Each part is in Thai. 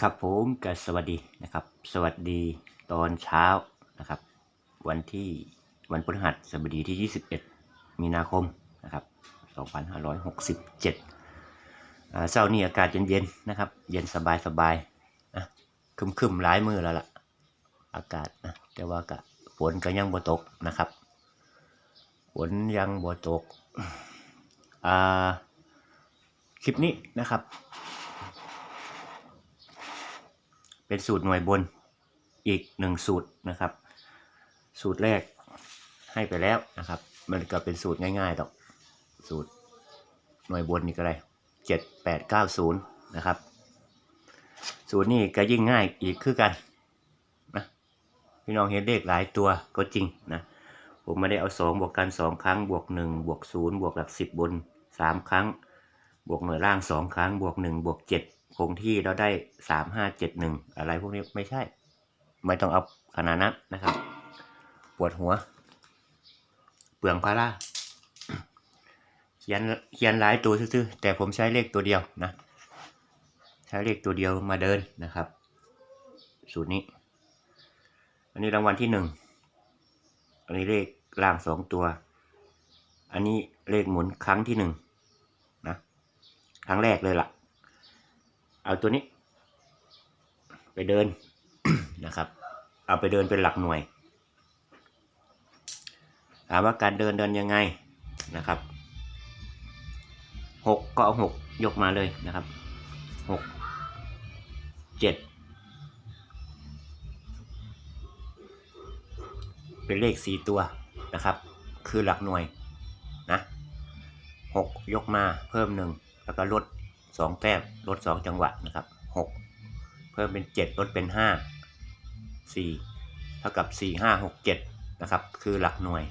ครับผมก็สวัสดีนะครับ สวัสดีตอนเช้านะครับ วันที่วันพฤหัสบดีที่ 21 มีนาคมนะครับ2567อ่าเช้านี้อากาศเย็นๆนะครับ เย็นสบายๆนะคึมๆหลายมือแล้วล่ะ อากาศนะแต่ว่าก็ฝนก็ยังบ่ตกนะครับฝนยังบ่ตกอ่าคลิปนี้นะครับ เป็นสูตรหน่วยบนอีกหนึ่งสูตรนะครับ สูตรแรกให้ไปแล้วนะครับ มันก็เป็นสูตรง่ายๆดอกสูตรหน่วยบนนี่ก็ได้เจ็ดแปดเก้าศูนย์นะครับ สูตรนี้ก็ยิ่งง่ายอีกคือกันนะพี่น้องเห็นเลขหลายตัวก็จริงนะผมไม่ได้เอาสองบวกกันสองครั้งบวกหนึ่งบวกศูนย์บวกหลักสิบบนสามครั้ง บวกหน่วยล่างสองครั้งบวกหนึ่งบวกเจ็ด คงที่แล้วได้สามห้าเจ็ดหนึ่งอะไรพวกนี้ไม่ใช่ ไม่ต้องเอาขนาดนั้นนะครับ ปวดหัว เปลืองพาราเขียนเขียนหลายตัวซื่อแต่ผมใช้เลขตัวเดียวนะ ใช้เลขตัวเดียวมาเดินนะครับ สูตรนี้ อันนี้รางวัลที่หนึ่งอันนี้เลขล่างสองตัว อันนี้เลขหมุนครั้งที่หนึ่งนะ ครั้งแรกเลยล่ะ เอาตัวนี้ ไปเดินนะครับ เอาไปเดินเป็นหลักหน่วย ถามว่าการเดินเดินยังไงนะครับหกก็เอาหกยกมาเลยนะครับหกเจ็ดเป็นเลขสี่ตัวนะครับ คือหลักหน่วยนะหกยกมาเพิ่มหนึ่งแล้วก็ลด สองแต้มลดสองจังหวะนะครับหกเพิ่มเป็นเจ็ดลดเป็นห้าสี่เท่ากับสี่ห้าหกเจ็ดนะครับคือหลักหน่วย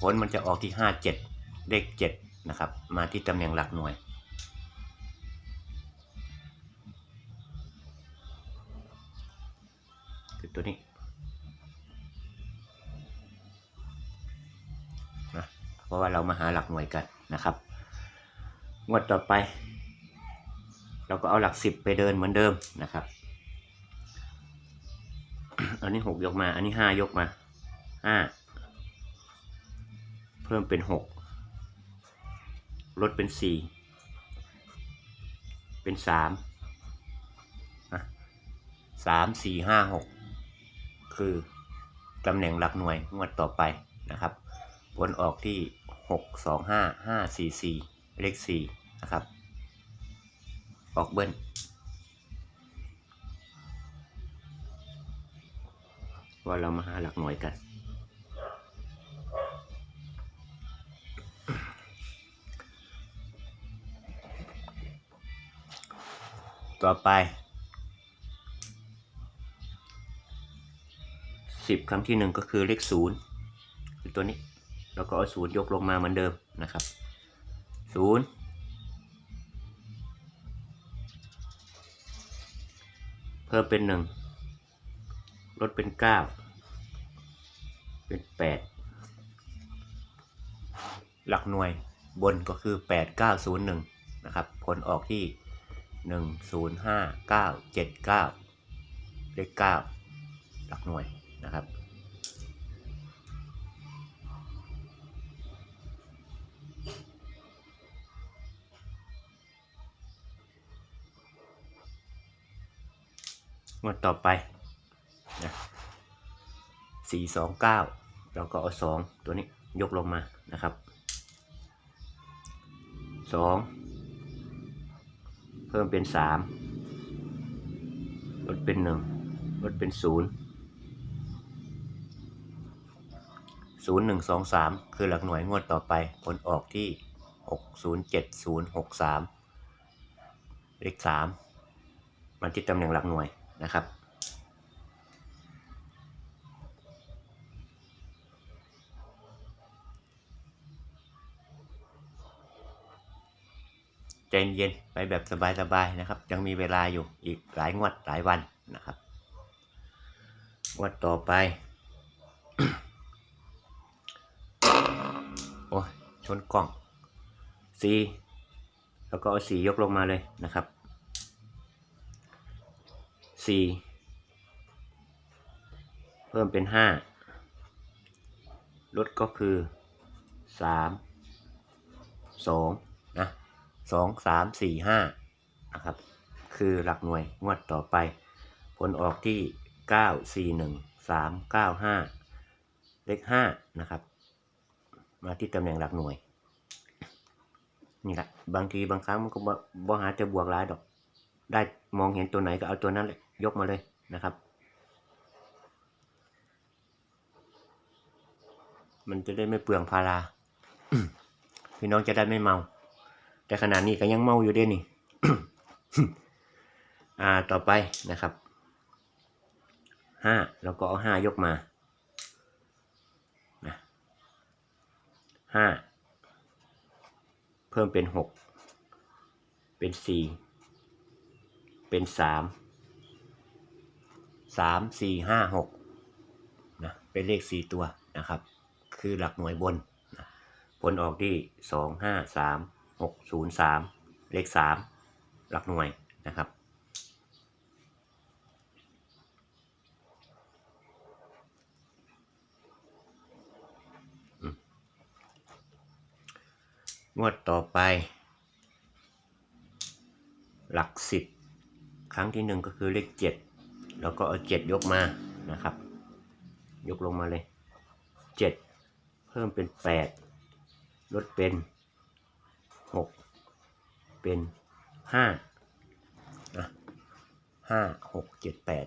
ผลมันจะออกที่ห้าเจ็ดเลขเจ็ดนะครับมาที่ตำแหน่งหลักหน่วยคือตัวนี้นะเพราะว่าเรามาหาหลักหน่วยกันนะครับ งวดต่อไป เราก็เอาหลักสิบไปเดินเหมือนเดิมนะครับ อันนี้หกยกมา อันนี้ห้ายกมาห้าเพิ่มเป็นหกลดเป็นสี่เป็นสามสามสี่ห้าหกคือตำแหน่งหลักหน่วยงวดต่อไปนะครับ ผลออกที่หกสองห้าห้าสี่สี่ เลขสี่นะครับ ออกเบิ้ลว่าเรามาหาหลักหน่วยกัน ต่อไปสิบครั้งที่หนึ่งก็คือเลขศูนย์คือตัวนี้ แล้วก็เอาศูนย์ยกลงมาเหมือนเดิมนะครับ ศูนย์เพิ่มเป็นหนึ่งลดเป็นเก้าเป็นแปดหลักหน่วยบนก็คือแปดเก้าศูนย์หนึ่งนะครับ ผลออกที่หนึ่งศูนย์ห้าเก้าเจ็ดเก้าเลขเก้าหลักหน่วยนะครับ งวดต่อไปนะสี่สองเก้าเราก็เอาสองตัวนี้ยกลงมานะครับสองเพิ่มเป็นสามลดเป็นหนึ่งลดเป็นศูนย์ศูนย์หนึ่งสองสามคือหลักหน่วยงวดต่อไป ผลออกที่หกศูนย์เจ็ดศูนย์หกสามเลขสามมันที่ตำแหน่งหลักหน่วย นะครับ ใจเย็นไปแบบสบายๆนะครับ ยังมีเวลาอยู่อีกหลายงวดหลายวันนะครับงวดต่อไป โอ้ชนกล่องสีแล้วก็เอาสียกลงมาเลยนะครับ สี่เพิ่มเป็นห้าลดก็คือสามสองนะสองสามสี่ห้านะครับ คือหลักหน่วยงวดต่อไป ผลออกที่เก้าสี่หนึ่งสามเก้าห้าเลขห้านะครับ มาที่ตำแหน่งหลักหน่วย นี่แหละ บางทีบางครั้งมันก็บ่หาจะบวกหลายดอก ได้มองเห็นตัวไหนก็เอาตัวนั้นแหละ ยกมาเลยนะครับ มันจะได้ไม่เปลืองพาราพี่น้องจะได้ไม่เมา แต่ขนาดนี้ก็ยังเมาอยู่เด้นี่อ่าต่อไปนะครับห้าเราก็เอาห้ายกมานะห้าเพิ่มเป็นหกเป็นสี่เป็นสาม สามสี่ห้าหกนะเป็นเลขสี่ตัวนะครับ คือหลักหน่วยบนนะผลออกที่สองห้าสามหกศูนย์สามเลขสามหลักหน่วยนะครับงวดต่อไป หลักสิบครั้งที่หนึ่งก็คือเลขเจ็ด แล้วก็เอาเจ็ดยกมานะครับ ยกลงมาเลยเจ็ดเพิ่มเป็นแปดลดเป็นหกเป็นห้านะห้าหกเจ็ดแปด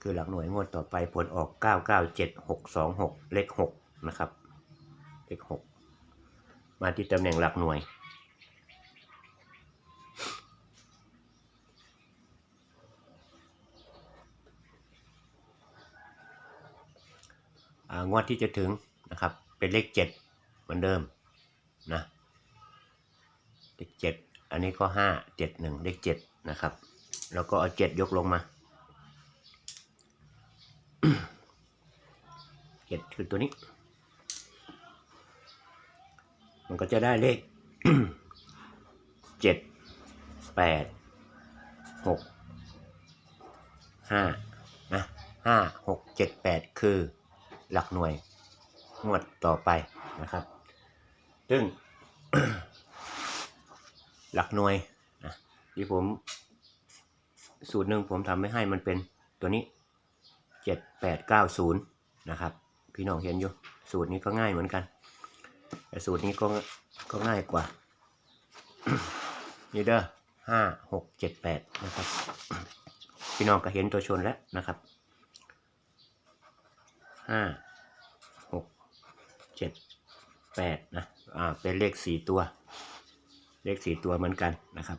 คือหลักหน่วยงวดต่อไปผลออกเก้าเก้าเจ็ดหกสองหกเลขหกนะครับ เลขหกมาที่ตำแหน่งหลักหน่วย งวดที่จะถึงนะครับ เป็นเลขเจ็ดเหมือนเดิมนะเลขเจ็ดอันนี้ก็ห้าเจ็ดหนึ่งเลขเจ็ดนะครับแล้วก็เอาเจ็ดยกลงมาเจ็ดคือตัวนี้ มันก็จะได้เลขเจ็ดแปดหกห้านะห้าหกเจ็ดแปดคือ หลักหน่วยงวดต่อไปนะครับ ซึ่ง หลักหน่วยนะที่ผม สูตรหนึ่งผมทำไม่ให้มันเป็นตัวนี้เจ็ดแปดเก้าศูนย์นะครับ พี่น้องเห็นอยู่ สูตรนี้ก็ง่ายเหมือนกัน แต่สูตรนี้ก็ก็ง่ายกว่า นี่เด้อห้าหกเจ็ดแปดนะครับ พี่น้องก็เห็นตัวชนแล้วนะครับ ห้าหกเจ็ดแปดนะอ่าเป็นเลขสี่ตัว เลขสี่ตัวเหมือนกันนะครับ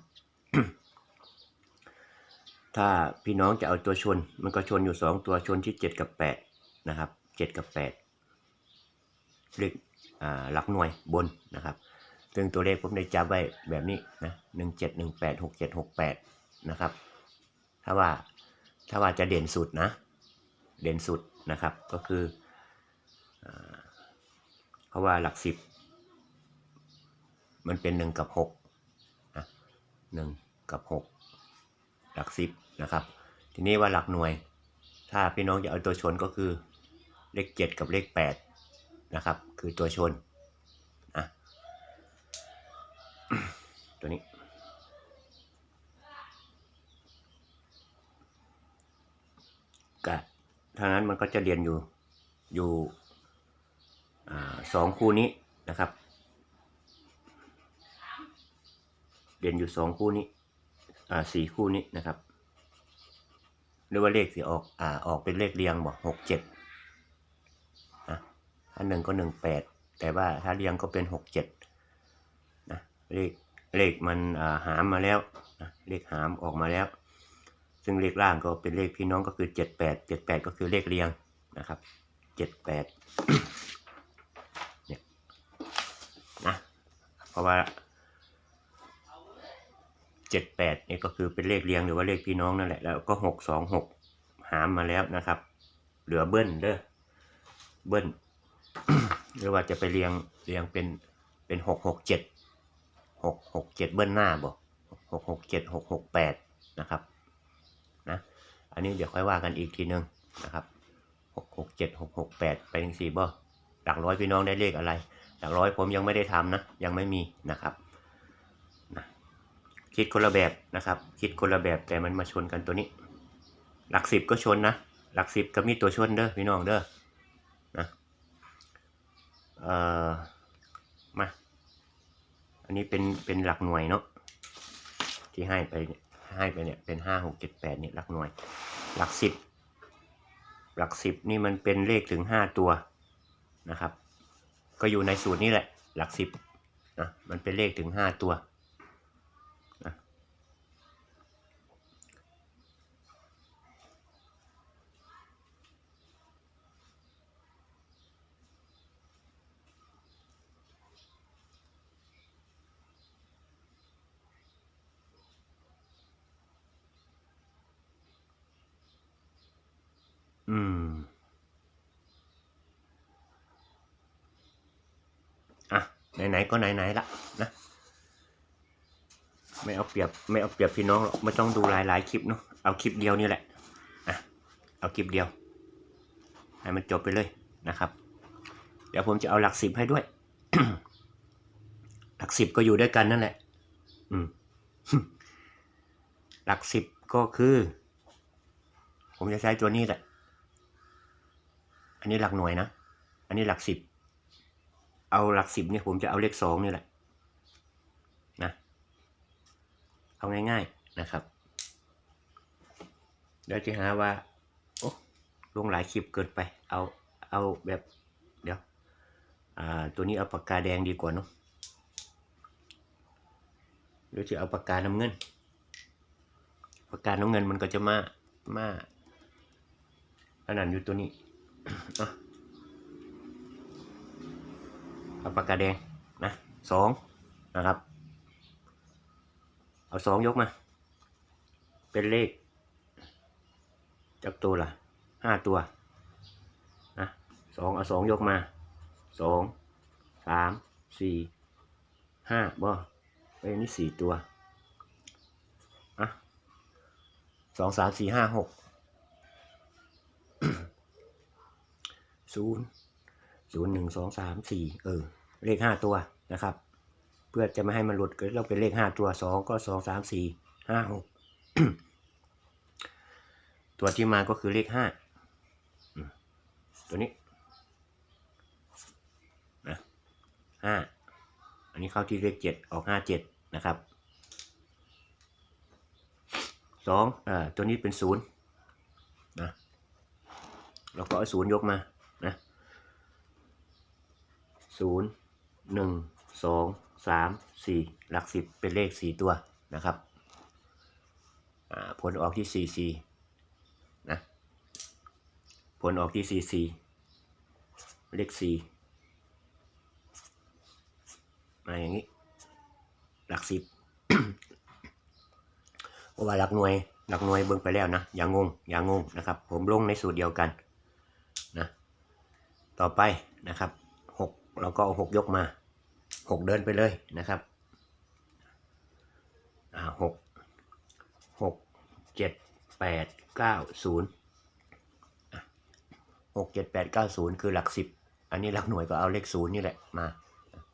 ถ้าพี่น้องจะเอาตัวชน มันก็ชนอยู่สองตัวชนที่เจ็ดกับแปดนะครับเจ็ดกับแปดเลขอ่าหลักหน่วยบนนะครับ ซึ่งตัวเลขผมได้จับไว้แบบนี้นะหนึ่งเจ็ดหนึ่งแปดหกเจ็ดหกแปดนะครับ ถ้าว่าถ้าว่าจะเด่นสุดนะ เด่นสุด นะครับก็คือเพราะว่าหลักสิบมันเป็นหนึ่งกับหกนะหนึ่งกับหกหลักสิบนะครับทีนี้ว่าหลักหน่วย ถ้าพี่น้องจะเอาตัวชนก็คือเลขเจ็ดกับเลขแปดนะครับคือตัวชนอะตัวนี้ ก็ ทางนั้นมันก็จะเรียนอยู่อยู่สองคู่นี้นะครับ เรียนอยู่สองคู่นี้สี่คู่นี้นะครับหรือว่าเลขที่ออกอ่าออกเป็นเลขเรียงบอกหกเจ็ดอะอันหนึ่งก็หนึ่งแปดแต่ว่าถ้าเรียงก็เป็นหกเจ็ดนะเลขเลขมันอ่าหามมาแล้วนะเลขหามออกมาแล้ว ซึ่งเลขล่างก็เป็นเลขพี่น้องก็คือเจ็ดแปดเจ็ดแปดก็คือเลขเรียงนะครับเจ็ดแปดเนี่ยนะเพราะว่าเจ็ดแปดนี่ก็คือเป็นเลขเรียงหรือว่าเลขพี่น้องนั่นแหละแล้วก็หกสองหกหามมาแล้วนะครับ เหลือเบิ้ลเด้อเบิ้ลหรือว่าจะไปเรียงเรียงเป็นเป็นหกหกเจ็ดหกหกเจ็ดเบิ้ลหน้าบอกหกหกเจ็ดหกหกแปดนะครับ อันนี้เดี๋ยวค่อยว่ากันอีกทีหนึงนะครับหกหกเจ็ดหกหกแปดไปถึงสี่บ่หลักร้อยพี่น้องได้เลขอะไร หลักร้อยผมยังไม่ได้ทำนะ ยังไม่มีนะครับนะคิดคนละแบบนะครับ คิดคนละแบบแต่มันมาชนกันตัวนี้ หลักสิบก็ชนนะ หลักสิบก็มีตัวชนเด้อพี่น้องเด้อนะเอ่อมา อันนี้เป็นเป็นหลักหน่วยเนาะที่ให้ไปเนี่ย ให้ไปเนี่ยเป็นห้าหกเจ็ดแปดเนี่ยหลักหน่วย หลักสิบหลักสิบนี่มันเป็นเลขถึงห้าตัวนะครับ ก็อยู่ในสูตรนี้แหละ หลักสิบนะมันเป็นเลขถึงห้าตัว อืม อะ ไหนๆก็ไหนๆละนะ ไม่เอาเปรียบไม่เอาเปรียบพี่น้องหรอกไม่ต้องดูหลายๆคลิปเนาะ เอาคลิปเดียวนี่แหละ อะ เอาคลิปเดียว ให้มันจบไปเลยนะครับ เดี๋ยวผมจะเอาหลักสิบให้ด้วย หลักสิบก็อยู่ด้วยกันนั่นแหละ อืม หลักสิบก็คือ ผมจะใช้ตัวนี้แหละ อันนี้หลักหน่วยนะ อันนี้หลักสิบ เอาหลักสิบเนี่ยผมจะเอาเลขสองนี่แหละ นะ เอาง่ายๆนะครับเดี๋ยวจะหาว่า โอ้ลงหลายคลิปเกินไป เอา เอาแบบ เดี๋ยว อ่า ตัวนี้เอาปากกาแดงดีกว่าเนาะเดี๋ยวจะเอาปากกาน้ำเงิน ปากกาน้ำเงินมันก็จะมา มาอันนั้นอยู่ตัวนี้ เอาปากกาแดงนะสองนะครับ เอาสองยกมา เป็นเลขจับตัวละห้าตัวนะสองเอาสองยกมาสองสามสี่ห้าบ่เอ้นี่สี่ตัวอะสองสามสี่ห้าหก ศูนย์ศูนย์หนึ่งสองสามสี่เออ เลขห้าตัวนะครับ เพื่อจะไม่ให้มันหลุดก็เราเป็นเลขห้าตัวสองก็สองสามสี่ห้าหกตัวที่มาก็คือเลขห้าตัวนี้นะห้าอันนี้เข้าที่เลขเจ็ดออกห้าเจ็ดนะครับสองอ่าตัวนี้เป็นศูนย์นะเราก็เอาศูนย์ยกมา นะศูนย์หนึ่งสองสามสี่หลักสิบเป็นเลขสี่ตัวนะครับผลออกที่สี่สี่นะผลออกที่สี่สี่เลขสี่มาอย่างนี้ หลักสิบเพราะว่าหลักหน่วยหลักหน่วยเบิ่งไปแล้วนะ อย่างงง อย่างงงนะครับ ผมลงในสูตรเดียวกัน ต่อไปนะครับหกเราก็เอาหกยกมาหกเดินไปเลยนะครับอ่าหกหกเจ็ดแปดเก้าศูนย์หกเจ็ดแปดเก้าศูนย์คือหลักสิบอันนี้หลักหน่วยก็เอาเลขศูนย์นี่แหละมา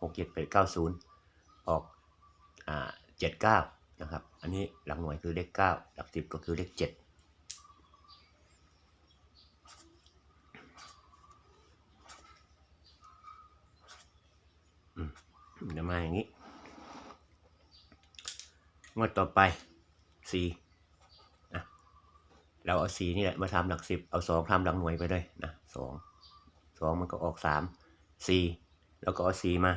หกเจ็ดแปดเก้าศูนย์ออกอ่าเจ็ดเก้านะครับ อันนี้หลักหน่วยคือเลขเก้าหลักสิบก็คือเลขเจ็ด จะมาอย่างนี้ งวดต่อไปสี่นะเราเอาสี่นี่แหละมาทำหลักสิบเอาสองทำหลักหน่วยไปเลยนะสองสองมันก็ออกสามสี่แล้วก็เอาสี่มา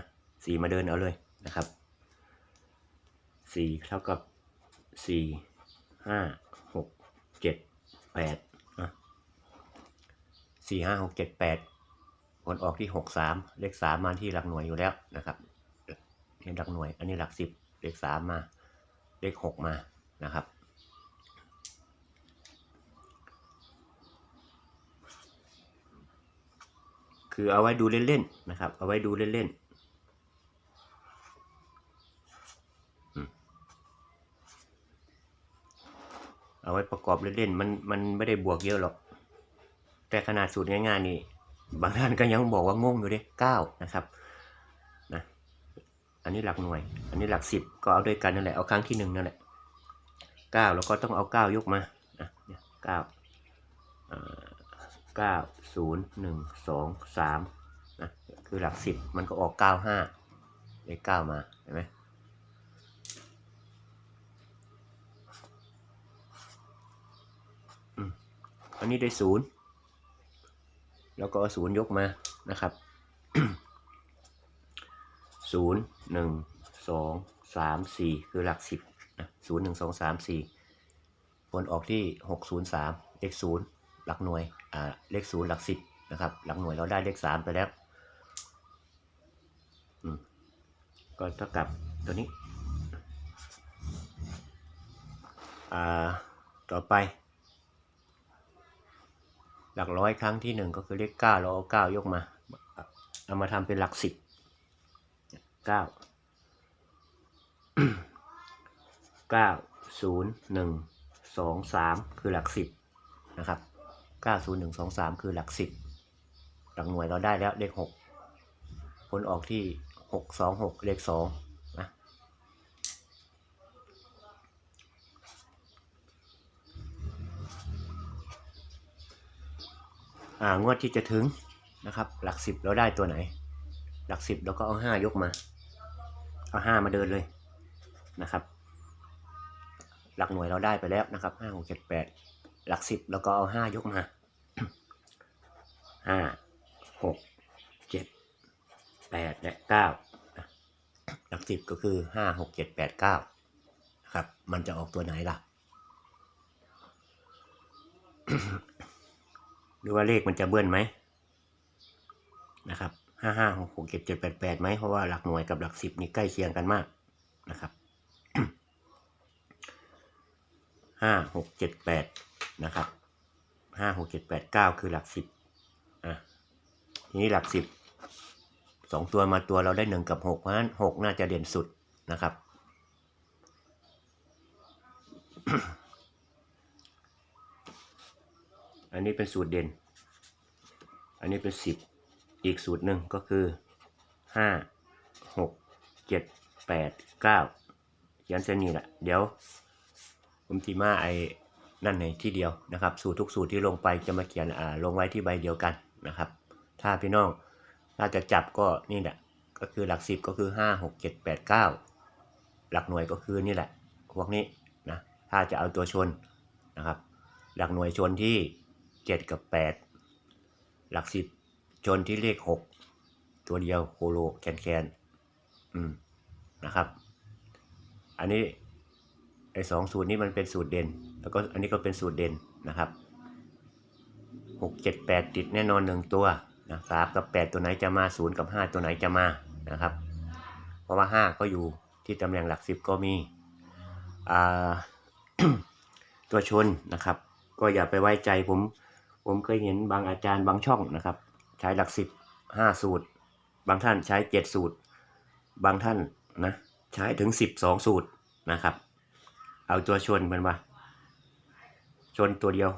สี่มาเดินเอาเลยนะครับสี่เท่ากับสี่ห้าหกเจ็ดแปดนะสี่ห้าหกเจ็ดแปดผลออกที่หกสามเลขสามมาที่หลักหน่วยอยู่แล้วนะครับ นี่หลักหน่วย อันนี้หลักสิบเลขสามมา เลขหกมานะครับ คือเอาไว้ดูเล่นๆนะครับ เอาไว้ดูเล่นๆเอาไว้ประกอบเล่นๆ มัน มันไม่ได้บวกเยอะหรอก แต่ขนาดสูตรง่ายๆนี่ บางท่านก็ยังบอกว่างงอยู่เด้เก้านะครับ นนี้หลักหน่วย อันนี้หลักสิบก็เอาด้วยกันนั่นแหละ เอาครั้งที่หนึ่งนั่นแหละเก้าแล้วก็ต้องเอาเก้ายกมานะเนี่ยเก้าเก้าศูนย์หนึ่งสองสามนะคือหลักสิบมันก็ออกเก้าห้าเลขเก้ามาเห็นไหมอันนี้ได้ศูนย์แล้วก็ศูนย์ยกมานะครับ ศูนย์หนึ่งสองสามสี่คือหลักสิบนะศูนย์หนึ่งสองสามสี่ผลออกที่หกศูนย์สามเลขศูนย์หลักหน่วยอ่าเลขศูนย์หลักสิบนะครับหลักหน่วยเราได้เลขสามไปแล้วอืมก็เท่ากับตัวนี้อ่าต่อไป หลักร้อยครั้งที่หนึ่งก็คือเลขเก้าเราเอาเก้ายกมาเอามาทำเป็นหลักสิบ เก้าเก้าศูนย์หนึ่งสองสามคือหลักสิบนะครับเก้าศูนย์หนึ่งสองสามคือหลักสิบหลักหน่วยเราได้แล้วเลขหกผลออกที่หกสองหกเลขสองนะอ่างวดที่จะถึงนะครับ หลักสิบเราได้ตัวไหน หลักสิบเราก็เอาห้ายกมา เอาห้ามาเดินเลยนะครับ หลักหน่วยเราได้ไปแล้วนะครับห้าหกเจ็ดแปดหลักสิบเราก็เอาห้ายกมาห้าหกเจ็ดแปดและเก้าหลักสิบก็คือห้าหกเจ็ดแปดเก้านะครับ มันจะออกตัวไหนล่ะ หรือว่าเลขมันจะเบิ้ลไหมนะครับ ห้าห้าหกหกเจ็ดเจ็ดแปดแปดไหมเพราะว่าหลักหน่วยกับหลักสิบนี่ใกล้เคียงกันมากนะครับห้าหกเจ็ดแปดนะครับห้าหกเจ็ดแปดเก้าคือหลักสิบอะทีนี้หลักสิบสองตัวมาตัวเราได้หนึ่งกับหกเพราะฉะนั้นหกน่าจะเด่นสุดนะครับอันนี้เป็นสูตรเด่น อันนี้เป็นสิบ อีกสูตรหนึ่งก็คือ 5 6 7 8 9เขียนเส้นนี้แหละ เดี๋ยว ผมทีมาไอ้นั่นในที่เดียวนะครับ สูตรทุกสูตรที่ลงไปจะมาเขียนอ่าลงไว้ที่ใบเดียวกันนะครับ ถ้าพี่น้องถ้าจะจับก็นี่แหละ ก็คือหลัก10ก็คือ 5 6 7 8 9 หลักหน่วยก็คือนี่แหละ พวกนี้นะ ถ้าจะเอาตัวชนนะครับ หลักหน่วยชนที่ 7 กับ 8 หลัก10 จนที่เลขหกตัวเดียวโคโลแคนแคนอืมนะครับ อันนี้ไอ้สองสูตรนี้มันเป็นสูตรเด่น แล้วก็อันนี้ก็เป็นสูตรเด่นนะครับหกเจ็ดแปดติดแน่นอนหนึ่งตัวนะสามกับแปดตัวไหนจะมาศูนย์กับห้าตัวไหนจะมานะครับ เพราะว่าห้าก็อยู่ที่ตำแหน่งหลักสิบก็มีอ่าตัวชนนะครับ ก็อย่าไปไว้ใจผม ผมเคยเห็นบางอาจารย์บางช่องนะครับ ใช้หลักสิบห้าสูตร บางท่านใช้เจ็ดสูตร บางท่านนะใช้ถึงสิบสองสูตรนะครับ เอาตัวชนเป็นว่า ชนตัวเดียว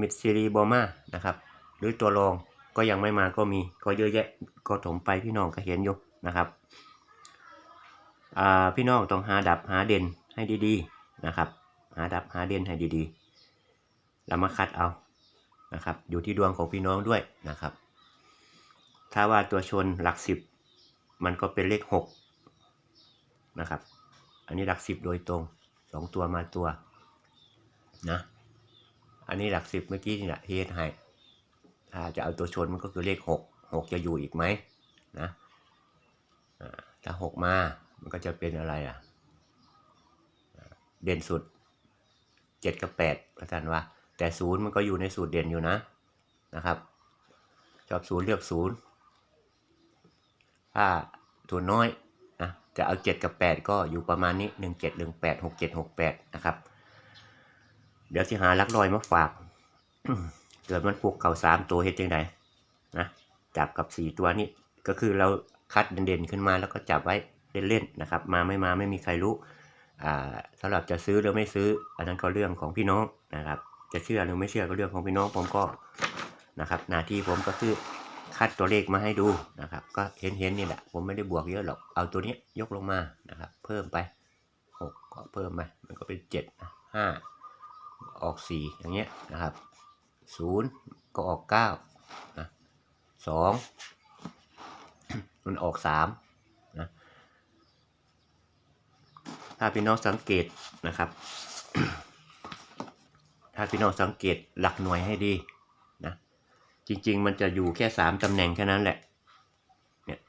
มิดซีรีบอมานะครับ หรือตัวรองก็ยังไม่มาก็มีก็เยอะแยะก็ถมไปพี่น้องก็เห็นอยู่นะครับอ่าพี่น้องต้องหาดับหาเด่นให้ดีๆนะครับ หาดับหาเด่นให้ดีๆแล้วมาคัดเอานะครับ อยู่ที่ดวงของพี่น้องด้วยนะครับ ถ้าว่าตัวชนหลักสิบมันก็เป็นเลขหกนะครับ อันนี้หลักสิบโดยตรงสองตัวมาตัวนะอันนี้หลักสิบเมื่อกี้นี่แหละที่เฮดให้ถ้าจะเอาตัวชนมันก็คือเลขหกหกจะอยู่อีกไหมนะถ้าหกมา มันก็จะเป็นอะไรอะ เด่นสุดเจ็ดกับแปดประธานว่า แต่ศูนย์มันก็อยู่ในสูตรเด่นอยู่นะนะครับชอบศูนย์เลือกศูนย์ ถ้าตัวน้อยนะจะเอาเจ็ดกับแปดก็อยู่ประมาณนี้หนึ่งเจ็ดหนึ่งแปดหกเจ็ดหกแปดนะครับ เดี๋ยวสิหาลักลอยมาฝาก เกิดมันปลูกเก่าสามตัวเฮ็ดยังไงนะจับกับสี่ตัวนี้ก็คือเราคัดเด่นๆขึ้นมาแล้วก็จับไว้เล่นๆนะครับ มาไม่มาไม่มีใครรู้อ่าสำหรับจะซื้อหรือไม่ซื้อ อันนั้นก็เรื่องของพี่น้องนะครับ จะเชื่อหรือไม่เชื่อก็เรื่องของพี่น้องผมก็นะครับ หน้าที่ผมก็คือ คัดตัวเลขมาให้ดูนะครับ ก็เห็นเห็นๆนี่แหละ ผมไม่ได้บวกเยอะหรอก เอาตัวนี้ยกลงมานะครับ เพิ่มไปหกก็เพิ่มไปมันก็เป็นเจ็ดนะห้าออกสี่อย่างเงี้ยนะครับศูนย์ก็ออกเก้านะสองมันออกสามนะถ้าพี่น้องสังเกตนะครับ ถ้าพี่น้องสังเกตหลักหน่วยให้ดี จริง ๆ มันจะอยู่แค่สามตำแหน่งแค่นั้นแหละ เนี่ย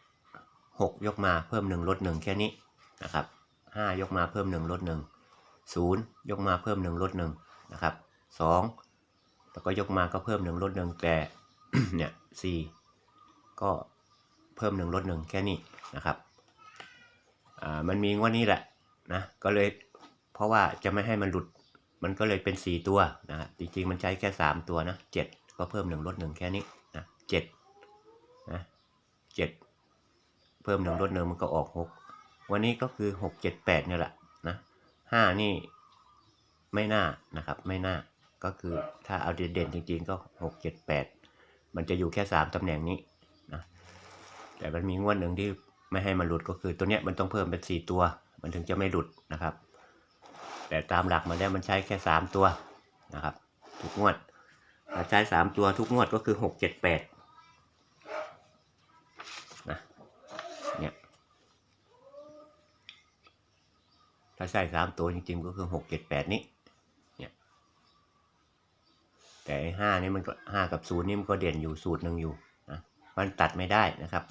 หกยกมาเพิ่มหนึ่งลดหนึ่งแค่นี้นะครับห้ายกมาเพิ่มหนึ่งลดหนึ่งศูนย์ยกมาเพิ่มหนึ่งลดหนึ่งนะครับสองแล้วก็ยกมาก็เพิ่มหนึ่งลดหนึ่งแต่เนี่ยสี่ก็เพิ่มหนึ่งลดหนึ่งแค่นี้นะครับอ่ามันมีงวดนี้แหละนะก็เลยเพราะว่าจะไม่ให้มันหลุดมันก็เลยเป็นสี่ตัวนะฮะจริงๆ มันใช้แค่สามตัวนะเจ็ด ก็เพิ่มหนึ่งลดหนึ่งแค่นี้นะเจ็ดนะเจ็ดเพิ่มหนึ่งลดหนึ่งมันก็ออกหกวันนี้ก็คือหกเจ็ดแปดเนี่ยแหละนะห้านี่ไม่น่านะครับไม่น่าก็คือถ้าเอาเด่นๆจริงๆก็หกเจ็ดแปดมันจะอยู่แค่สามตำแหน่งนี้นะแต่มันมีงวดหนึ่งที่ไม่ให้มันหลุดก็คือตัวเนี้ยมันต้องเพิ่มเป็นสี่ตัว มันถึงจะไม่หลุดนะครับ แต่ตามหลักมาแล้วมันใช้แค่สามตัวนะครับทุกงวด ใช้สามตัวทุกงวดก็คือหกเจ็ดแปดนะเนี่ยถ้าใช้สามตัวจริงๆก็คือหกเจ็ดแปดนี้เนี่ยแต่ห้านี่มันก็ห้ากับศูนย์นี่มันก็เด่นอยู่สูตรหนึ่งอยู่นะมันตัดไม่ได้นะครับ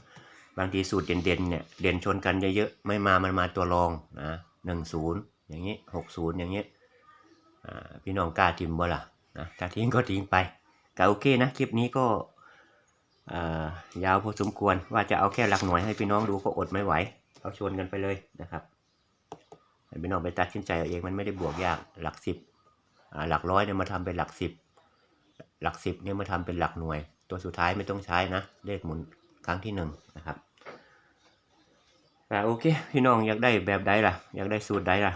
บางทีสูตรเด่นๆเนี่ยเด่นชนกันเยอะๆไม่มามันมาตัวรองนะหนึ่งศูนย์อย่างนี้หกศูนย์อย่างนี้พี่น้องกล้าทิมบ่ล่ะ นะถ้าทิ้งก็ทิ้งไปก็โอเคนะคลิปนี้ก็ยาวพอสมควรว่าจะเอาแค่หลักหน่วยให้พี่น้องดูก็อดไม่ไหวเอาชวนกันไปเลยนะครับพี่น้องไปตัดสินใจเอาเองมันไม่ได้บวกยากหลักสิบหลักร้อยเนี่ยมาทำเป็นหลักสิบหลักสิบเนี่ยมาทำเป็นหลักหน่วย ตัวสุดท้ายไม่ต้องใช้นะเลขหมุนครั้งที่หนึ่งนะครับแต่โอเค พี่น้องอยากได้แบบใดล่ะ อยากได้สูตรใดล่ะ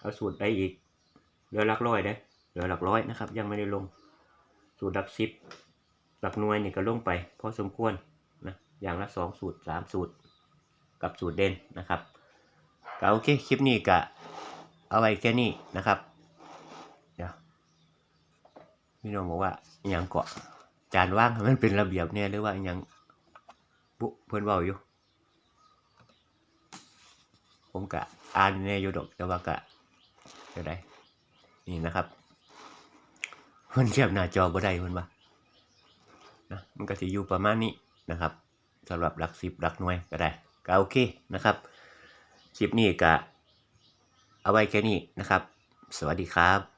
เอาสูตรใดอีกเหลือหลักร้อยเด้ เหลือหลักร้อยนะครับ ยังไม่ได้ลง สูตรหลักสิบหลักหน่วยนี่ก็ลงไปพอสมควรนะอย่างละสองสูตรสามสูตร กับสูตรเด่นนะครับก็โอเคคลิปนี้ก็เอาไว้แค่นี้นะครับเดี๋ยวพี่น้องบอกว่าอหยังเกาะจานว่างมันเป็นระเบียบเนี่ยหรือว่าอหยังปุ๊เพื่อนเบาอยู่ ผมกะอ่านในอยู่ดอกแต่ว่ากะจะได้นี่นะครับ มันแคบหน้าจอบ่ได้มันว่านะมันก็จะอยู่ประมาณนี้นะครับสำหรับหลักสิบหลักหน่วยก็ได้ก็โอเคนะครับคลิปนี้กะเอาไว้แค่นี้นะครับ สวัสดีครับ